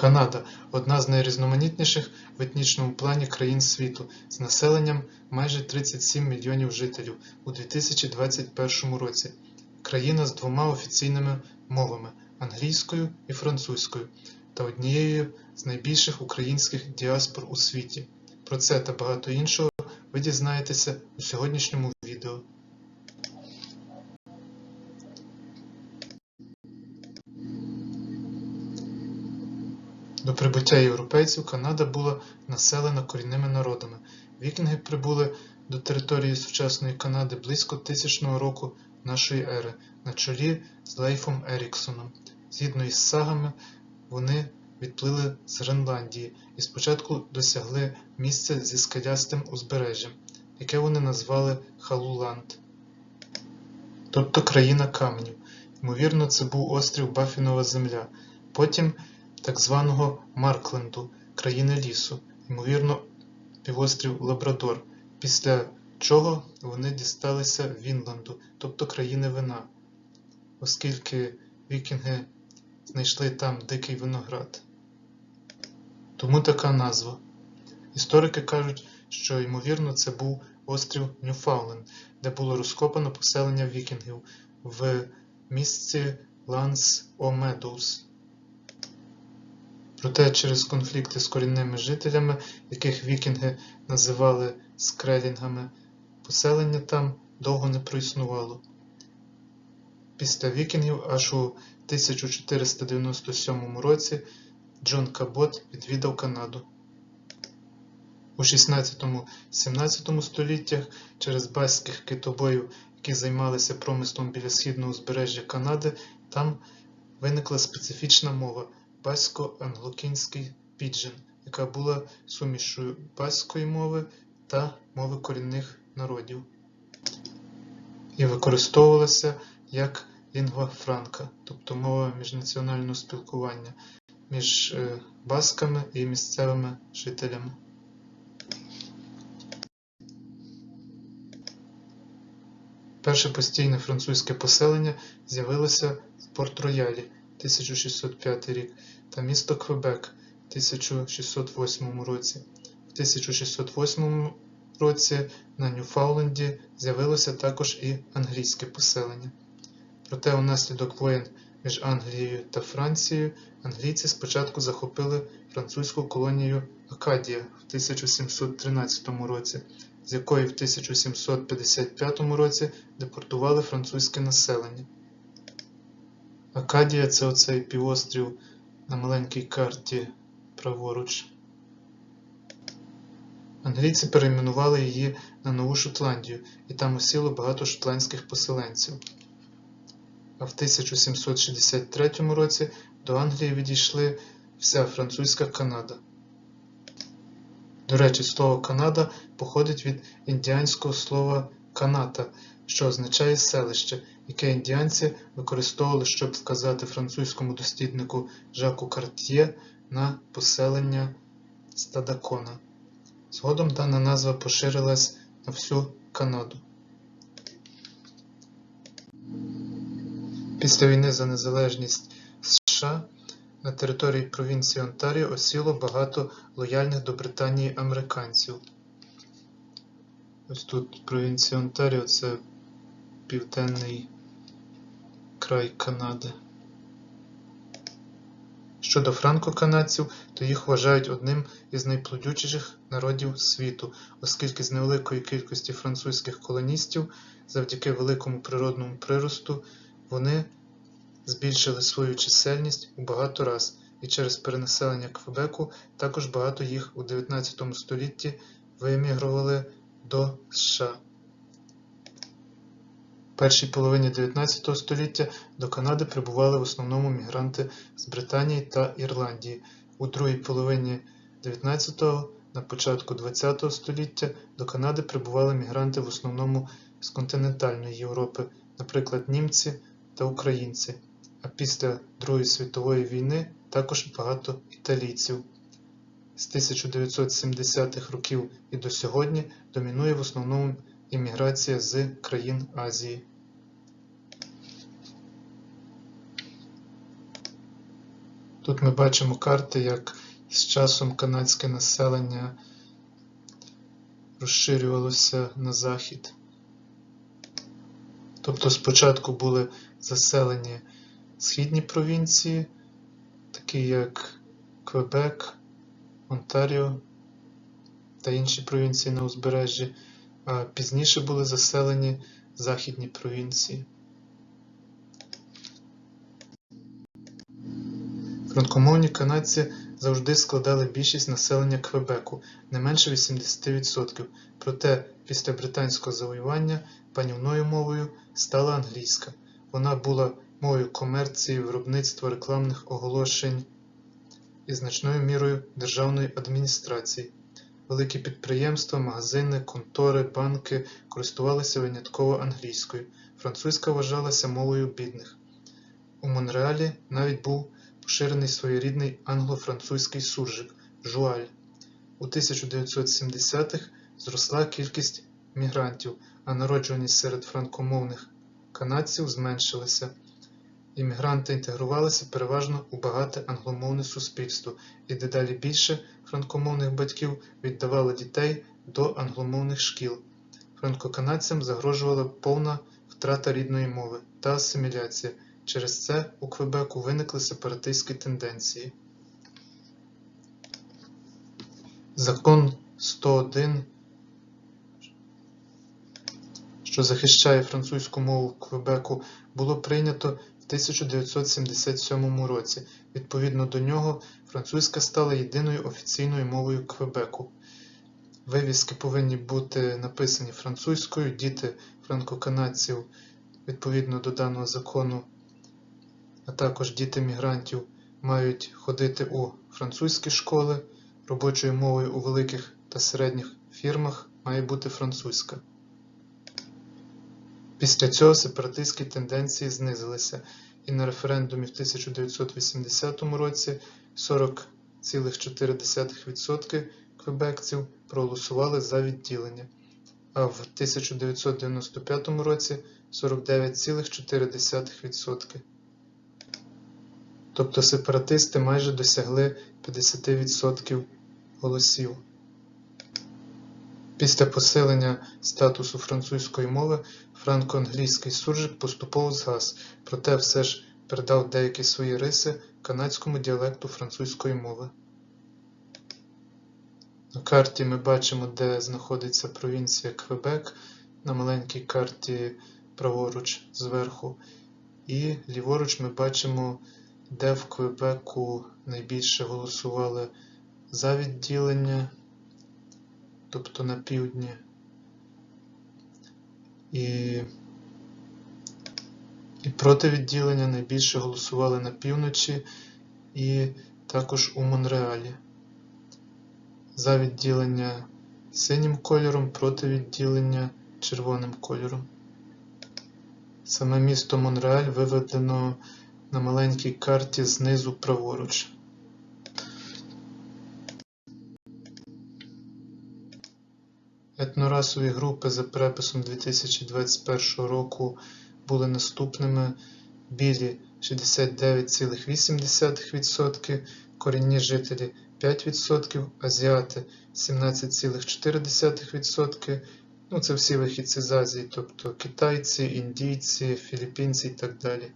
Канада одна з найрізноманітніших в етнічному плані країн світу з населенням майже 37 мільйонів жителів у 2021 році. Країна з двома офіційними мовами англійською і французькою та однією з найбільших українських діаспор у світі. Про це та багато іншого ви дізнаєтеся у сьогоднішньому відео. До прибуття європейців Канада була населена корінними народами. Вікінги прибули до території сучасної Канади близько тисячного року нашої ери на чолі з Лейфом Еріксоном. Згідно із сагами, вони відплили з Гренландії і спочатку досягли місця зі скелястим узбережжям, яке вони назвали Халуланд, тобто країна каменів. Ймовірно, це був острів Баффінова земля, потім так званого Маркленду, країни лісу, ймовірно, півострів Лабрадор, після чого вони дісталися Вінланду, тобто країни вина, оскільки вікінги знайшли там дикий виноград. Тому така назва. Історики кажуть, що ймовірно це був острів Ньюфаундленд, де було розкопано поселення вікінгів в місці Ланс О Медоуз. Проте через конфлікти з корінними жителями, яких вікінги називали скрелінгами, поселення там довго не проіснувало. Після вікінгів аж у 1497 році Джон Кабот відвідав Канаду. У 16-17 століттях через баських китобоїв, які займалися промислом біля східного узбережжя Канади, там виникла специфічна мова басько-англокінський піджин, яка була сумішою баської мови та мови корінних народів і використовувалася як лінгва франка, тобто мова міжнаціонального спілкування між е, басками і місцевими жителями. Перше постійне французьке поселення з'явилося в Порт-Роялі 1605 рік та місто Квебек в 1608 році. В 1608 році на Ньюфаундленді з'явилося також і англійське поселення. Проте унаслідок воєн між Англією та Францією англійці спочатку захопили французьку колонію Акадія в 1713 році, з якої в 1755 році депортували французьке населення. Акадія це оцей півострів на маленькій карті праворуч. Англійці перейменували її на Нову Шотландію, і там осіло багато шотландських поселенців. А в 1763 році до Англії відійшли вся французька Канада. До речі, слово Канада походить від індіанського слова каната, що означає селище, яке індіанці використовували, щоб вказати французькому досліднику Жаку Карт'є на поселення Стадакона. Згодом дана назва поширилась на всю Канаду. Після війни за незалежність США на території провінції Онтаріо осіло багато лояльних до Британії американців. Ось тут провінція Онтаріо це південний край Канади. Щодо франко-канадців, то їх вважають одним із найплодючіших народів світу, оскільки з невеликої кількості французьких колоністів, завдяки великому природному приросту, вони збільшили свою чисельність у багато раз, і через перенаселення Квебеку також багато їх у 19 столітті виемігрували до США. В першій половині 19 століття до Канади прибували в основному мігранти з Британії та Ірландії. У другій половині 19-го, на початку 20 століття до Канади прибували мігранти в основному з континентальної Європи, наприклад, німці та українці, а після Другої світової війни також багато італійців. З 1970-х років і до сьогодні домінує в основному імміграція з країн Азії. Тут ми бачимо карти, як з часом канадське населення розширювалося на захід. Тобто спочатку були заселені східні провінції, такі як Квебек, Онтаріо та інші провінції на узбережжі, а пізніше були заселені західні провінції. Франкомовні канадці завжди складали більшість населення Квебеку, не менше 80%, проте після британського завоювання панівною мовою стала англійська. Вона була мовою комерції, виробництва рекламних оголошень і значною мірою державної адміністрації. Великі підприємства, магазини, контори, банки користувалися винятково англійською. Французька вважалася мовою бідних. У Монреалі навіть був поширений своєрідний англо-французький суржик жуаль. У 1970-х зросла кількість мігрантів, а народжуваність серед франкомовних канадців зменшилася. Іммігранти інтегрувалися переважно у багате англомовне суспільство, і дедалі більше франкомовних батьків віддавали дітей до англомовних шкіл. Франкоканадцям загрожувала повна втрата рідної мови та асиміляція. Через це у Квебеку виникли сепаратистські тенденції. Закон 101, що захищає французьку мову Квебеку, було прийнято 1977 році. Відповідно до нього, французька стала єдиною офіційною мовою Квебеку. Вивіски повинні бути написані французькою, діти франкоканадців відповідно до даного закону а також діти мігрантів мають ходити у французькі школи, робочою мовою у великих та середніх фірмах має бути французька. Після цього сепаратистські тенденції знизилися, і на референдумі в 1980 році 40,4% квебекців проголосували за відділення, а в 1995 році 49,4%. Тобто сепаратисти майже досягли 50% голосів. Після посилення статусу французької мови франко-англійський суржик поступово згас, проте все ж передав деякі свої риси канадському діалекту французької мови. На карті ми бачимо, де знаходиться провінція Квебек, на маленькій карті праворуч зверху, і ліворуч ми бачимо де в Квебеку найбільше голосували за відділення, тобто на півдні. І і проти відділення найбільше голосували на півночі і також у Монреалі. За відділення синім кольором, проти відділення червоним кольором. Саме місто Монреаль виведено на маленькій карті знизу праворуч. Етнорасові групи за переписом 2021 року були наступними: білі 69,8%, корінні жителі 5%, азіати 17,4%. Ну, це всі вихідці з Азії, тобто китайці, індійці, філіппінці і так далі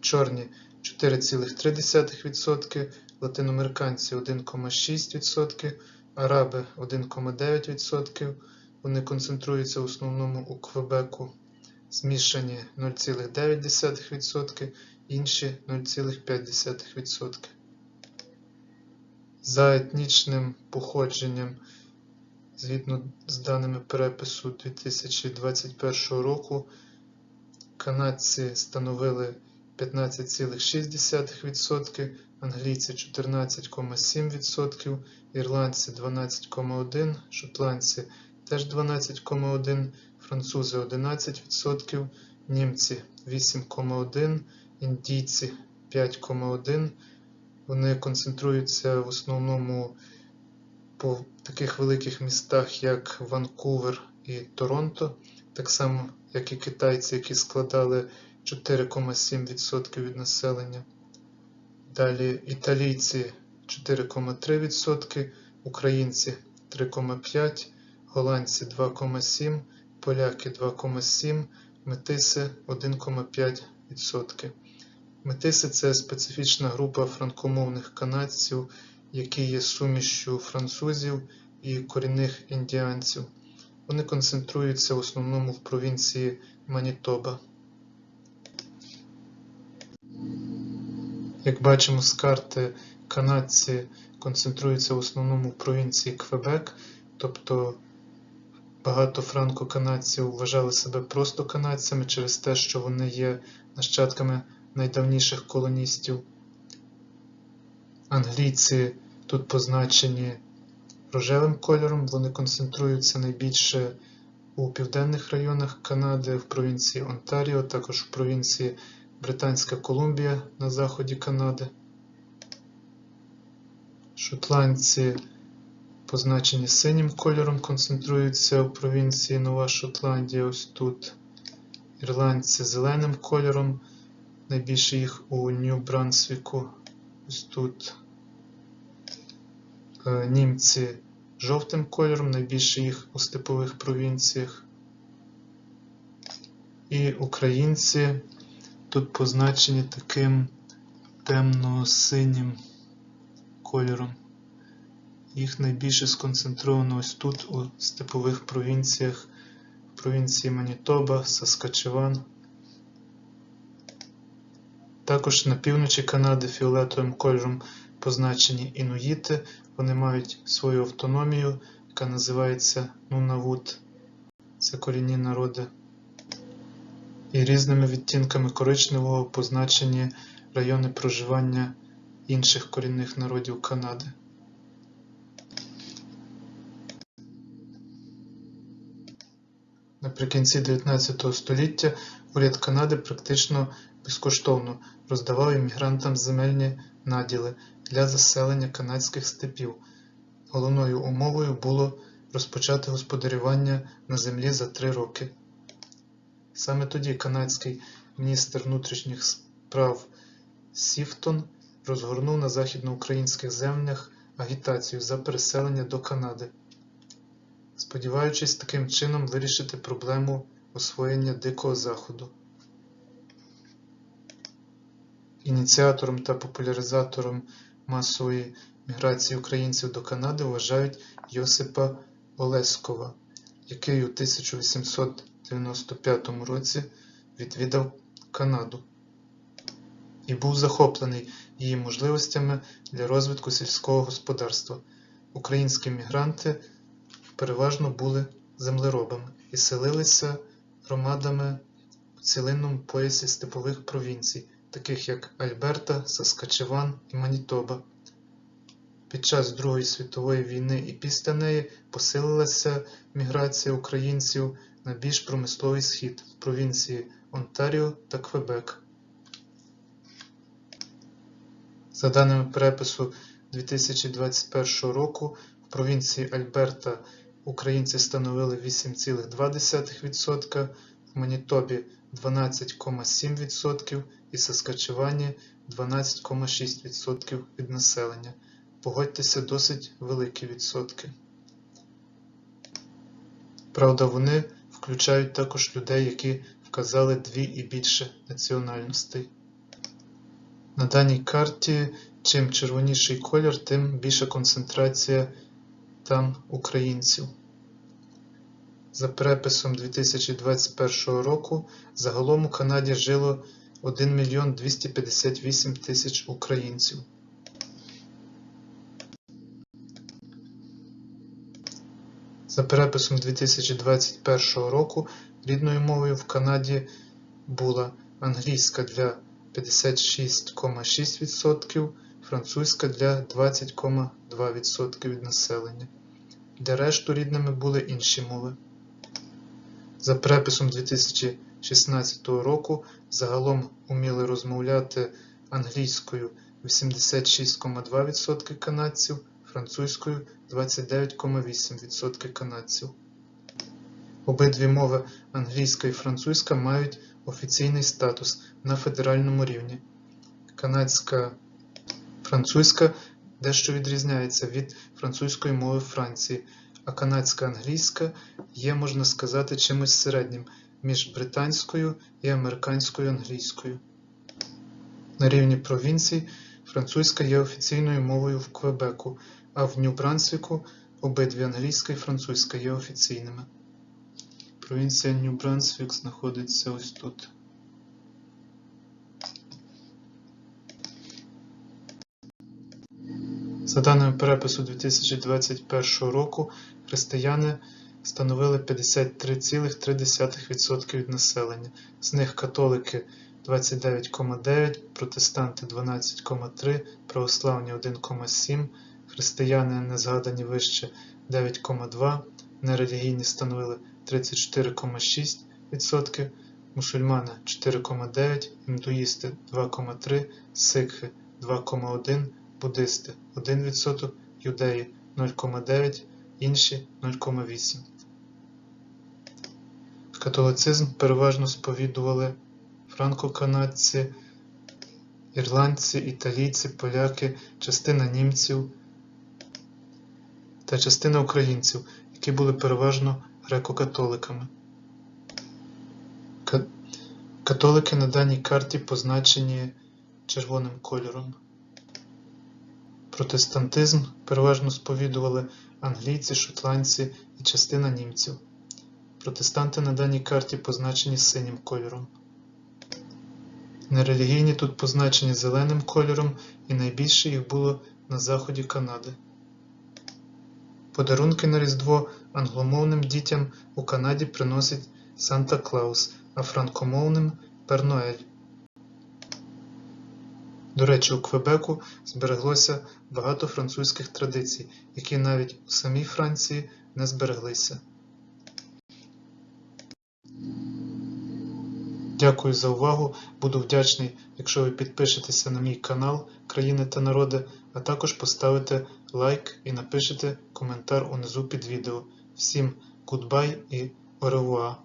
чорні 4,3%, латиноамериканці 1,6%, араби 1,9%. Вони концентруються в основному у Квебеку, змішані 0,9%, інші 0,5%. За етнічним походженням, згідно з даними перепису 2021 року, канадці становили 15,6%, англійці 14,7%, ірландці 12,1%, шотландці теж 12,1%, французи 11%, німці 8,1%, індійці 5,1%. Вони концентруються в основному по таких великих містах, як Ванкувер і Торонто, так само, як і китайці, які складали 4,7% від населення. Далі італійці 4,3%, українці 3,5%, голландці 2,7%, поляки 2,7%, метиси 1,5%. Метиси це специфічна група франкомовних канадців, які є сумішчю французів і корінних індіанців. Вони концентруються в основному в провінції Манітоба. Як бачимо з карти, канадці концентруються в основному в провінції Квебек, тобто багато франко-канадців вважали себе просто канадцями через те, що вони є нащадками найдавніших колоністів. Англійці тут позначені рожевим кольором, вони концентруються найбільше у південних районах Канади, в провінції Онтаріо, також в провінції Британська Колумбія на заході Канади. Шотландці позначені синім кольором, концентруються в провінції Нова Шотландія, ось тут. Ірландці зеленим кольором, найбільше їх у Нью-Брансвіку, ось тут. Е, Німці жовтим кольором, найбільше їх у степових провінціях. І українці тут позначені таким темно-синім кольором. Їх найбільше сконцентровано ось тут, у степових провінціях, в провінції Манітоба, Саскачеван. Також на півночі Канади фіолетовим кольором позначені інуїти. Вони мають свою автономію, яка називається Нунавут. Це корінні народи. І різними відтінками коричневого позначені райони проживання інших корінних народів Канади. Наприкінці 19 століття уряд Канади практично безкоштовно роздавав іммігрантам земельні наділи для заселення канадських степів. Головною умовою було розпочати господарювання на землі за три роки. Саме тоді канадський міністр внутрішніх справ Сіфтон розгорнув на західноукраїнських землях агітацію за переселення до Канади, сподіваючись таким чином вирішити проблему освоєння Дикого Заходу. Ініціатором та популяризатором масової міграції українців до Канади вважають Йосипа Олескова, який у 1895 році відвідав Канаду і був захоплений її можливостями для розвитку сільського господарства. Українські мігранти переважно були землеробами і селилися громадами у цілинному поясі степових провінцій, таких як Альберта, Саскачеван і Манітоба. Під час Другої світової війни і після неї посилилася міграція українців на більш промисловий схід в провінції Онтаріо та Квебек. За даними перепису 2021 року, в провінції Альберта українці становили 8,2%, в Манітобі 12,7% і Саскачевані 12,6% від населення. Погодьтеся, досить великі відсотки. Правда, вони включають також людей, які вказали дві і більше національностей. На даній карті чим червоніший колір, тим більша концентрація там українців. За переписом 2021 року загалом у Канаді жило 1 мільйон 258 тисяч українців. За переписом 2021 року рідною мовою в Канаді була англійська для 56,6%, французька для 20,2% від населення. Для решту рідними були інші мови. За переписом 2016 року загалом уміли розмовляти англійською 86,2% канадців, французькою 29,8% канадців. Обидві мови англійська і французька мають офіційний статус на федеральному рівні. Канадська Французька дещо відрізняється від французької мови Франції, а канадська англійська є, можна сказати, чимось середнім між британською і американською англійською. На рівні провінцій французька є офіційною мовою в Квебеку, а в Нью-Брансвіку обидві англійська і французька є офіційними. Провінція Нью-Брансвік знаходиться ось тут. За даними перепису 2021 року, християни становили 53,3% від населення, з них католики 29,9%, протестанти 12,3%, православні 1,7%, християни, не згадані вище 9,2%, нерелігійні становили 34,6%, мусульмани 4,9%, індуїсти 2,3%, сикхи 2,1%, буддисти 1%, юдеї 0,9%, інші 0,8%. Католицизм переважно сповідували франко-канадці, ірландці, італійці, поляки, частина німців та частина українців, які були переважно греко-католиками. Католики на даній карті позначені червоним кольором. Протестантизм переважно сповідували англійці, шотландці і частина німців. Протестанти на даній карті позначені синім кольором. Нерелігійні тут позначені зеленим кольором і найбільше їх було на заході Канади. Подарунки на Різдво англомовним дітям у Канаді приносить Санта Клаус, а франкомовним Пер Ноель. До речі, у Квебеку збереглося багато французьких традицій, які навіть у самій Франції не збереглися. Дякую за увагу. Буду вдячний, якщо ви підпишетеся на мій канал Країни та Народи, а також поставите лайк і напишете коментар унизу під відео. Всім гудбай і оревуа!